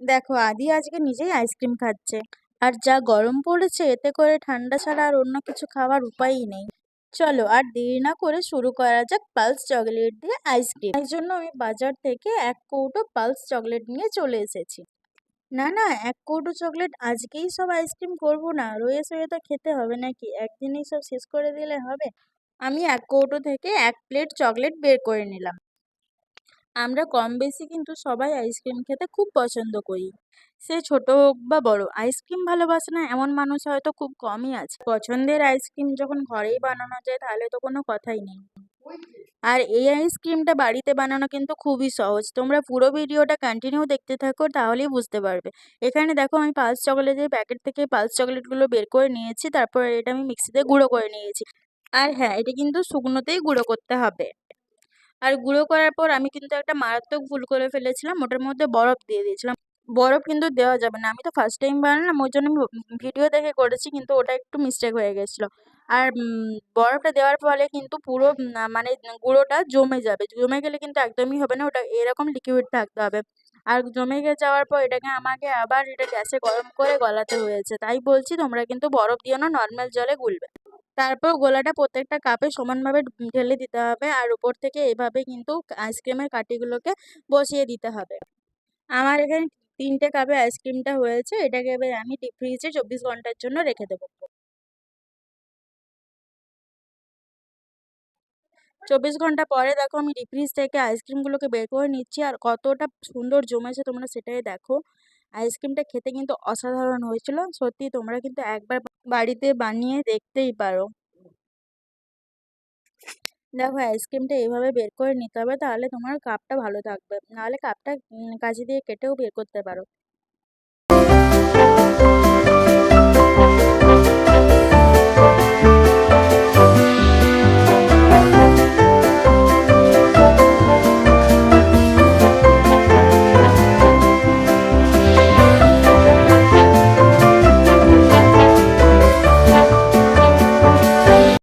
দেখো আদি আজকে নিজেই আইসক্রিম খাচ্ছে। আর যা গরম পড়েছে, এতে করে ঠান্ডা ছাড়া আর অন্য কিছু খাওয়ার উপায়ই নেই। চলো, আর দেরি না করে শুরু করা যাক পালস চকলেট দিয়ে আইসক্রিম এই জন্য আমি বাজার থেকে এক কৌটো পালস চকলেট নিয়ে চলে এসেছি। না না, এক কৌটো চকলেট আজকেই সব আইসক্রিম করব না। রয়ে সয়ে তো খেতে হবে নাকি? একদিনেই সব শেষ করে দিলে হবে? আমি এক কৌটো থেকে এক প্লেট চকলেট বের করে নিলাম। আমরা কম বেশি কিন্তু সবাই আইসক্রিম খেতে খুব পছন্দ করি। সে ছোট হোক বা বড়, আইসক্রিম ভালোবাসে না এমন মানুষ হয়তো খুব কমই আছে। পছন্দের আইসক্রিম যখন ঘরেই বানানো যায় তাহলে তো কোনো কথাই নেই। আর এই আইসক্রিমটা বাড়িতে বানানো কিন্তু খুবই সহজ। তোমরা পুরো ভিডিওটা কন্টিনিউ দেখতে থাকো, তাহলেই বুঝতে পারবে। এখানে দেখো আমি পালস চকলেটের প্যাকেট থেকে পালস চকলেটগুলো বের করে নিয়েছি, তারপর এটা আমি মিক্সিতে গুঁড়ো করে নিয়েছি। আর হ্যাঁ এটা কিন্তু শুকনোতেই গুঁড়ো করতে হবে। আর গুঁড়ো করার পর আমি কিন্তু একটা মারাত্মক ভুল করে ফেলেছিলাম, ওটার মধ্যে বরফ দিয়ে দিয়েছিলাম। বরফ কিন্তু দেওয়া যাবে না, আমি তো ফার্স্ট টাইম বানালাম, ওই জন্য ভিডিও দেখে করেছি কিন্তু ওটা একটু মিস্টেক হয়ে গেছিল। আর বরফটা দেওয়ার ফলে কিন্তু পুরো মানে গুঁড়োটা জমে যাবে, জমে গেলে কিন্তু একদমই হবে না, ওটা এরকম লিকুইড থাকতে হবে। আর জমে গিয়ে যাওয়ার পর এটাকে আমাকে আবার এটা গ্যাসে গরম করে গলাতে হয়েছে, তাই বলছি তোমরা কিন্তু বরফ দিও না নর্মাল জলে গুলবে। তারপর গোলাটা প্রত্যেকটা কাপে সমানভাবে ঢেলে দিতে হবে। আর উপর থেকে এভাবে কিন্তু আইসক্রিমের কাঠিগুলোকে বসিয়ে দিতে হবে। আমার এখানে তিনটে কাপে আইসক্রিমটা হয়েছে। এটাকে এবার আমি ডিপ ফ্রিজে চব্বিশ ঘণ্টার জন্য রেখে দেবো। চব্বিশ ঘণ্টা পরে দেখো আমি ডিপ ফ্রিজ থেকে আইসক্রিমগুলোকে বের করে নিচ্ছি। আর কতটা সুন্দর জমেছে তোমরা সেটাই দেখো। আইসক্রিমটা খেতে কিন্তু অসাধারণ হয়েছিল। সত্যি তোমরা কিন্তু একবার বাড়িতে বানিয়ে দেখতেই পারো। দেখো আইসক্রিমটা এইভাবে বের করে নিতে হবে, তাহলে তোমার কাপটা ভালো থাকবে। নাহলে কাপটা কাঁচি দিয়ে কেটেও বের করতে পারো।